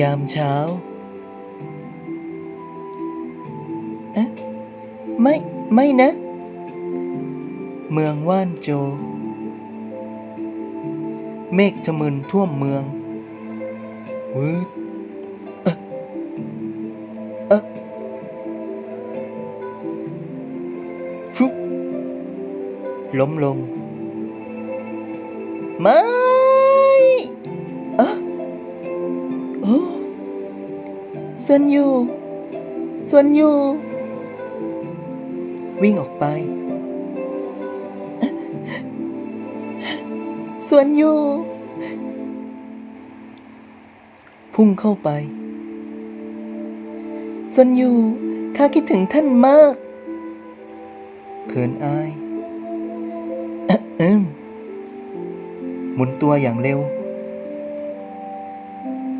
ยามเช้า เอ๊ะ ไม่ ไม่นะ เมืองว่านโจ เมฆทะมึนท่วมเมืองวืดเอ๊ะเอ๊ะฟุบล้มลงม่อ ส่วนอยู่ ส่วนอยู่ วิ่งออกไป ส่วนอยู่ พุ่งเข้าไป ส่วนอยู่ข้าคิดถึงท่านมาก เขินอายเอิมหมุนตัวอย่างเร็ว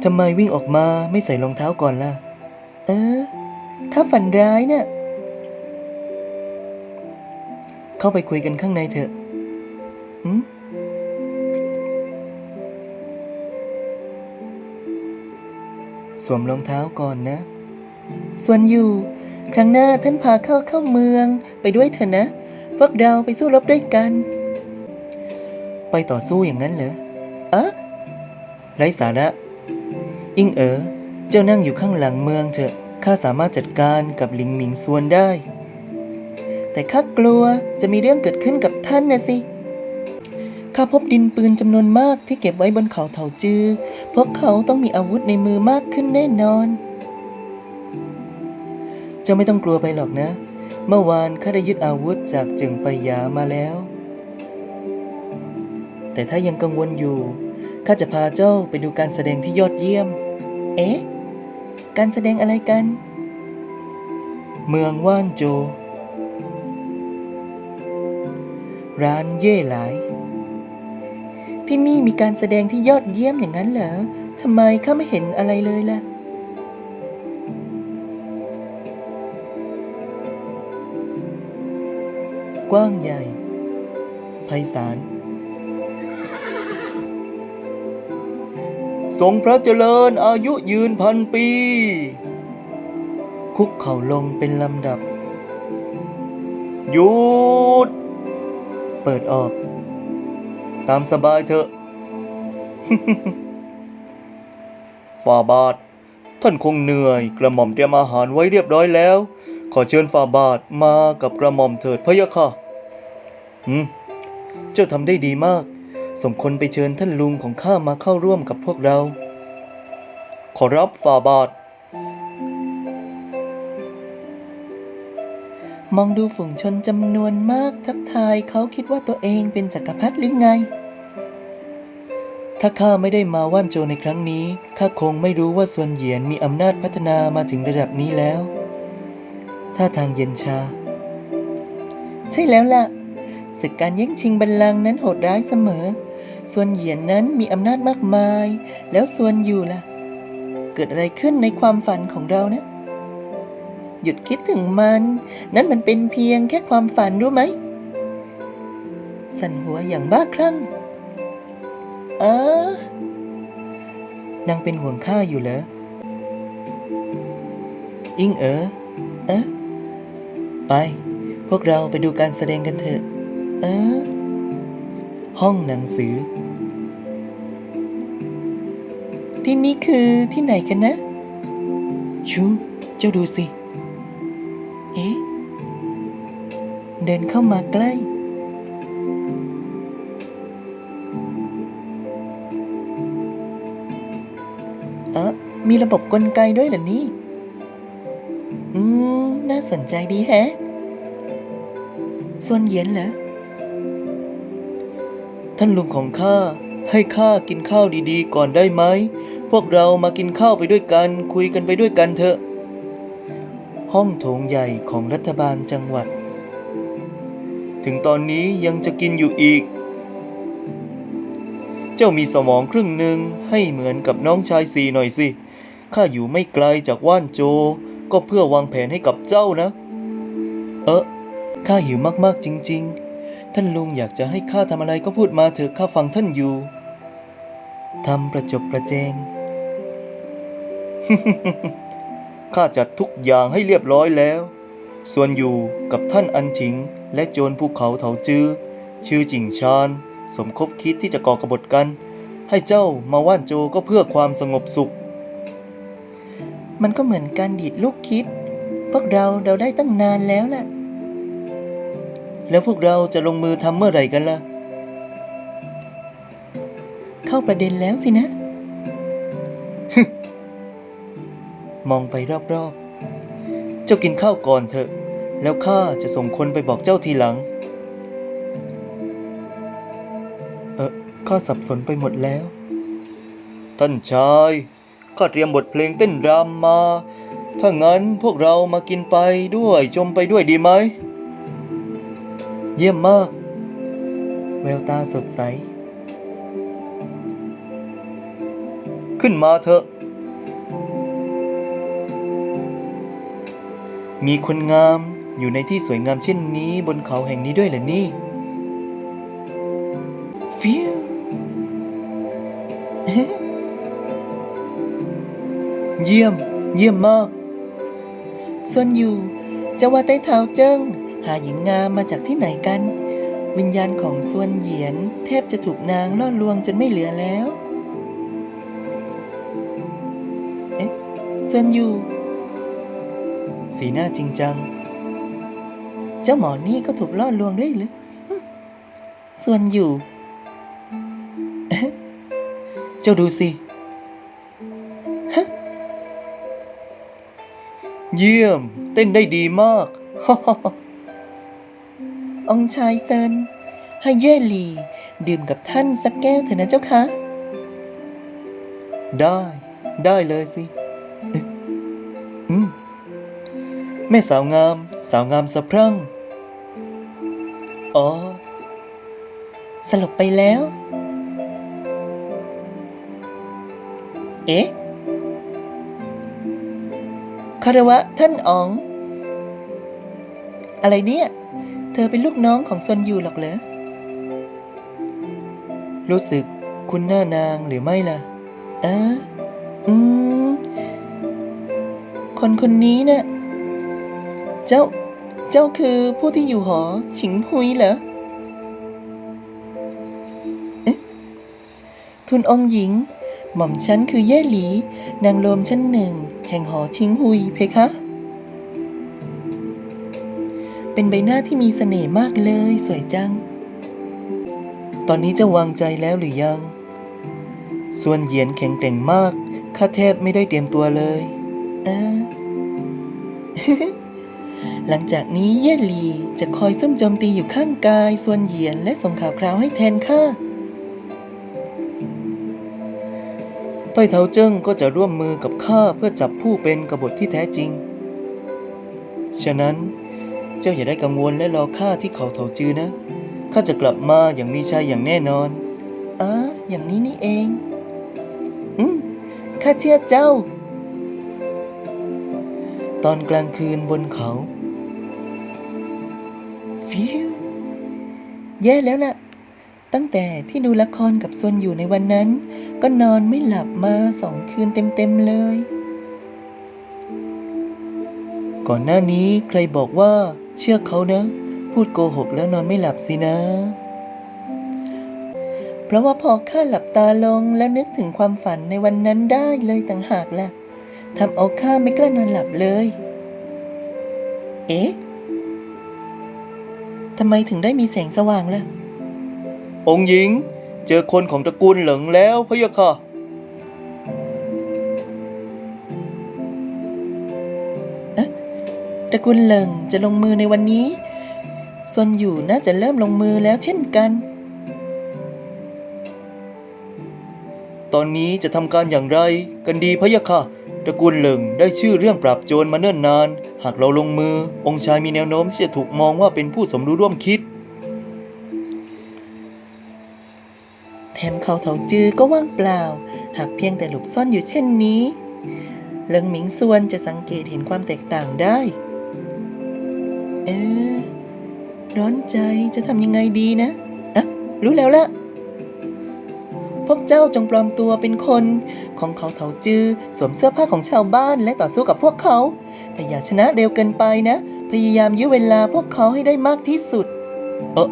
ทำไมวิ่งออกมาไม่ใส่รองเท้าก่อนล่ะ เออ ถ้าฝันร้ายเนะ่ะ เข้าไปคุยกันข้างในเถอะอืมสวมรองเท้าก่อนนะ ส่วนอยู่ ครั้งหน้าท่านพาเข้าเข้าเมืองไปด้วยเถอะนะ พวกเราไปสู้รบด้วยกัน ไปต่อสู้อย่างนั้นเหรออะไร้สาระ อิงเอ๋อ เจ้านั่งอยู่ข้างหลังเมืองเถอะ ข้าสามารถจัดการกับหลิงหมิงซวนได้ แต่ข้ากลัวจะมีเรื่องเกิดขึ้นกับท่านนะสิ ข้าพบดินปืนจำนวนมากที่เก็บไว้บนเขาเถาจือ พวกเขาต้องมีอาวุธในมือมากขึ้นแน่นอน เจ้าไม่ต้องกลัวไปหรอกนะ เมื่อวานข้าได้ยึดอาวุธจากจึงไปยามาแล้ว แต่ถ้ายังกังวลอยู่ข้าจะพาเจ้าไปดูการแสดงที่ยอดเยี่ยม เอ๊ะ การแสดงอะไรกัน เมืองว่านโจ ร้านเย่หลาย ที่นี่มีการแสดงที่ยอดเยี่ยมอย่างนั้นเหรอทำไมข้าไม่เห็นอะไรเลยล่ะ กว้างใหญ่ไพศาล ทรงพระเจริญอายุยืนพันปี คุกเข่าลงเป็นลำดับ หยุด เปิดออก ตามสบายเถอะฝ่าบาท ท่านคงเหนื่อย กระหม่อมเตรียมอาหารไว้เรียบร้อยแล้ว ขอเชิญฝ่าบาทมากับกระหม่อมเถิดพะยะค่ะ อืม เจ้าทำได้ดีมาก สมควรไปเชิญท่านลุงของข้ามาเข้าร่วมกับพวกเรา ขอรับฝ่าบาท มองดูฝูงชนจำนวนมากทักทายเขาคิดว่าตัวเองเป็นจักรพรรดิหรือไง ถ้าข้าไม่ได้มาว่านโจในครั้งนี้ ข้าคงไม่รู้ว่าส่วนเหยียนมีอำนาจพัฒนามาถึงระดับนี้แล้ว ท่าทางเย็นชา ใช่แล้วล่ะ ศึกการแย่งชิงบัลลังก์นั้นโหดร้ายเสมอ ส่วนเหยียนนั้นมีอำนาจมากมาย แล้วส่วนอยู่ล่ะ เกิดอะไรขึ้นในความฝันของเรานะ หยุดคิดถึงมัน นั่นมันเป็นเพียงแค่ความฝันรู้ไหม สั่นหัวอย่างบ้าคลั่ง เออนางเป็นห่วงข้าอยู่เหรอ อิงเอ๋อเอ๊ะไป พวกเราไปดูการแสดงกันเถอะ เออ ห้องหนังสือ ที่นี่คือที่ไหนกันนะ ชูเจ้าดูสิ เอ๊ะ เดินเข้ามาใกล้ เออมีระบบกลไกด้วยเหรอนี่ อืม น่าสนใจดีแฮะส่วนเยียนเหรอ ท่านลุงของข้าให้ข้ากินข้าวดีๆ ก่อนได้ไหม พวกเรามากินข้าวไปด้วยกัน คุยกันไปด้วยกันเถอะ ห้องโถงใหญ่ของรัฐบาลจังหวัด ถึงตอนนี้ยังจะกินอยู่อีก เจ้ามีสมองครึ่งหนึ่งให้เหมือนกับน้องชายสีหน่อยสิ ข้าอยู่ไม่ไกลจากว่านโจ ก็เพื่อวางแผนให้กับเจ้านะ เออข้าหิวมากๆจริง ๆ ท่านลุงอยากจะให้ข้าทำอะไรก็พูดมาเถอะข้าฟังท่านอยู่ทำประจบประแจง ข้าจัดทุกอย่างให้เรียบร้อยแล้ว ส่วนอยู่กับท่านอันฉิง และโจรภูเขาเถาจื้อ ชื่อจิงชานสมคบคิดที่จะก่อกบฏกัน ให้เจ้ามาว่านโจก็เพื่อความสงบสุข มันก็เหมือนการดีดลูกคิด พวกเราเดาได้ตั้งนานแล้วแหละ แล้วพวกเราจะลงมือทำเมื่อไหร่กันล่ะ เข้าประเด็นแล้วสินะ มองไปรอบๆ เจ้ากินข้าวก่อนเถอะ แล้วข้าจะส่งคนไปบอกเจ้าทีหลัง เออข้าสับสนไปหมดแล้ว ท่านชายข้าเตรียมบทเพลงเต้นรำมา ถ้างั้นพวกเรามากินไปด้วยชมไปด้วยดีไหม เยี่ยมมาก แววตาสดใส ขึ้นมาเถอะ มีคนงามอยู่ในที่สวยงามเช่นนี้บนเขาแห่งนี้ด้วยเหรอนี่ฟิวเยี่ยม เยี่ยมมากส่วนอยู่จะว่าใต้เท้าเจิ้ง หาหญิงงามมาจากที่ไหนกัน วิญญาณของส่วนเหยียนแทบจะถูกนางล่อลวงจนไม่เหลือแล้ว เอ๊ะส่วนอยู่ สีหน้าจริงจัง เจ้าหมอนี่ก็ถูกล่อลวงด้วยหรือส่วนอยู่ เจ้าดูสิฮเยี่ยม เต้นได้ดีมาก องชายเซินให้เย่หลี ดื่มกับท่านสักแก้วเถอะนะเจ้าคะ ได้ ได้เลยสิ อืมแม่สาวงาม สาวงามสะพรั่ง อ๋อ สลบไปแล้ว เอ๊ะคารวะท่านอ๋อง อะไรเนี่ย เธอเป็นลูกน้องของซนยูหรอกเหรอ รู้สึกคุณหน้านางหรือไม่ล่ะเอออืม คนคนนี้เนะ่ะ เจ้า เจ้าคือผู้ที่อยู่หอฉิงหุยเหรอเอ๊ะทุนองหญิง หม่อมฉันคือเย่หลี นางโลมชั้นหนึ่ง แห่งหอชิงหุยเพคะ เป็นใบหน้าที่มีเสน่ห์มากเลยสวยจัง ตอนนี้จะวางใจแล้วหรือยัง ส่วนเหยียนแข็งแกร่งมาก ข้าแทบไม่ได้เตรียมตัวเลยเออหลังจากนี้เย่หลีจะคอยซุ่มโจมตีอยู่ข้างกาย ส่วนเหยียนและส่งข่าวคราวให้แทนข้าต้อยเท้าเจิ้งก็จะร่วมมือกับข้าเพื่อจับผู้เป็นกบฏที่แท้จริง ฉะนั้น เจ้าอย่าได้กังวลและรอข้าที่เขาเถาจือนะ ข้าจะกลับมาอย่างมีชัยอย่างแน่นอนอ๋ออย่างนี้นี่เอง อืม ข้าเชื่อเจ้า ตอนกลางคืนบนเขา ฟิว แย่แล้วล่ะ ตั้งแต่ที่ดูละครกับซวนอยู่ในวันนั้น ก็นอนไม่หลับมาสองคืนเต็มๆเลย ก่อนหน้านี้ใครบอกว่าเชื่อเขานะ พูดโกหกแล้วนอนไม่หลับสินะ เพราะว่าพอข้าหลับตาลงแล้วนึกถึงความฝันในวันนั้นได้เลยต่างหากล่ะทำเอาข้าไม่กล้านอนหลับเลย เอ๊ะทำไมถึงได้มีแสงสว่างล่ะ องค์หญิง เจอคนของตระกูลเหลิงแล้วพะยะค่ะ กูลเหลิงจะลงมือในวันนี้ซนอยู่น่าจะเริ่มลงมือแล้วเช่นกัน ตอนนี้จะทำการอย่างไรกันดีพะยะค่ะตระกูลเหลิงได้ชื่อเรื่องปราบโจรมาเนิ่นนาน หากเราลงมือ องค์ชายมีแนวโน้มที่จะถูกมองว่าเป็นผู้สมรู้ร่วมคิด แถมเขาเถาจือก็ว่างเปล่า หากเพียงแต่หลบซ่อนอยู่เช่นนี้ เลิงหมิงส่วนจะสังเกตเห็นความแตกต่างได้ เอ๊ะร้อนใจจะทำยังไงดีนะอะรู้แล้วละพวกเจ้าจงปลอมตัวเป็นคน ของเขาเถาจือสวมเสื้อผ้าของชาวบ้านและต่อสู้กับพวกเขา แต่อย่าชนะเร็วเกินไปนะ พยายามยื้อเวลาพวกเขาให้ได้มากที่สุด เออ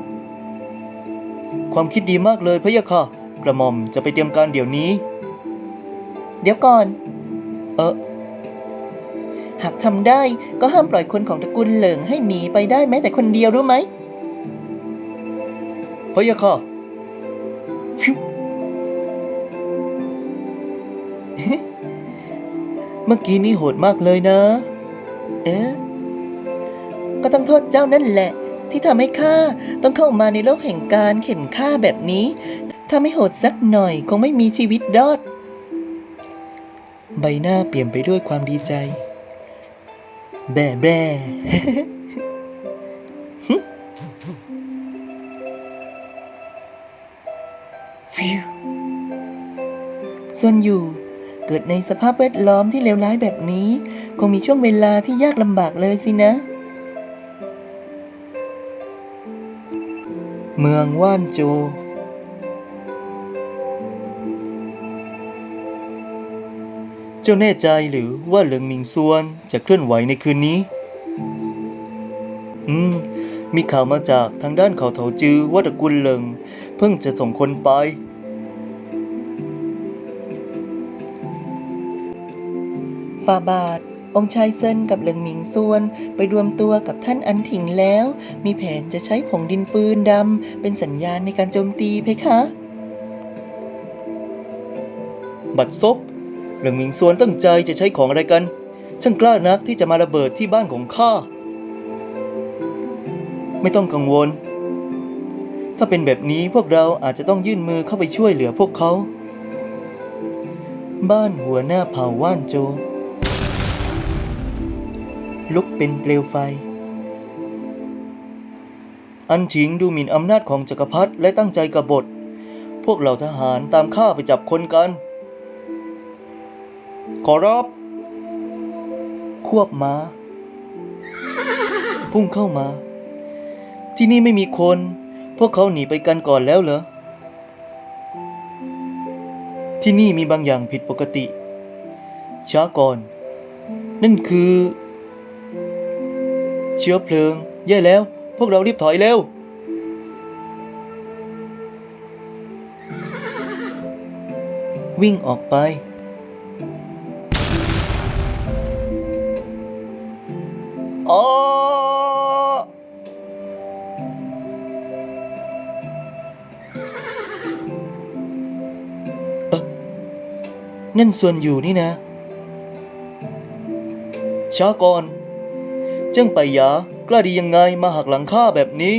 ความคิดดีมากเลยพะยะค่ะ กระหม่อมจะไปเตรียมการเดี๋ยวนี้ เดี๋ยวก่อน เออ หากทำได้ก็ห้ามปล่อยคนของตระกูลเหลิงให้หนีไปได้แม้แต่คนเดียวรู้ไหมพะยะค่ะเมื่อกี้นี่โหดมากเลยนะ เอ๊ะ ก็ต้องโทษเจ้านั่นแหละ ที่ทำให้ข้าต้องเข้ามาในโลกแห่งการเข็นฆ่าแบบนี้ ถ้าไม่โหดสักหน่อยคงไม่มีชีวิตรอด ใบหน้าเปลี่ยนไปด้วยความดีใจ แบ่แบ่หึฟิวส่วนอยู่ เกิดในสภาพแวดล้อมที่เลวร้ายแบบนี้ คงมีช่วงเวลาที่ยากลำบากเลยสินะ เมืองว่านโจ เจ้าแน่ใจหรือว่าเหลิงหมิงซวนจะเคลื่อนไหวในคืนนี้ อืม มีข่าวมาจากทางด้านเขาเถาจือว่าตระกุลเหลิง เพิ่งจะส่งคนไปฟาบาท องค์ชายเซินกับเหลิงหมิงซวน ไปรวมตัวกับท่านอันถิงแล้ว มีแผนจะใช้ผงดินปืนดำเป็นสัญญาณในการโจมตีเพคะ บัดซบเหลิงหมิงซวนตั้งใจจะใช้ของอะไรกัน ช่างกล้านักที่จะมาระเบิดที่บ้านของข้า ไม่ต้องกังวล ถ้าเป็นแบบนี้พวกเราอาจจะต้องยื่นมือเข้าไปช่วยเหลือพวกเขา บ้านหัวหน้าเผ่าว่านโจ ลุกเป็นเปลวไฟ อันชิงดูหมิ่นอำนาจของจักรพรรดิและตั้งใจกบฏ พวกเหล่าทหารตามข้าไปจับคนกัน ขอรับ ควบม้า พุ่งเข้ามา ที่นี่ไม่มีคน พวกเขาหนีไปกันก่อนแล้วเหรอ ที่นี่มีบางอย่างผิดปกติ ช้าก่อน นั่นคือ เชื้อเพลิง แย่แล้ว พวกเรารีบถอยเร็ววิ่งออกไป นั่นส่วนอยู่นี่นะช้าก่อนเจ้งไปหยากล้าดียังไงมาหักหลังข้าแบบนี้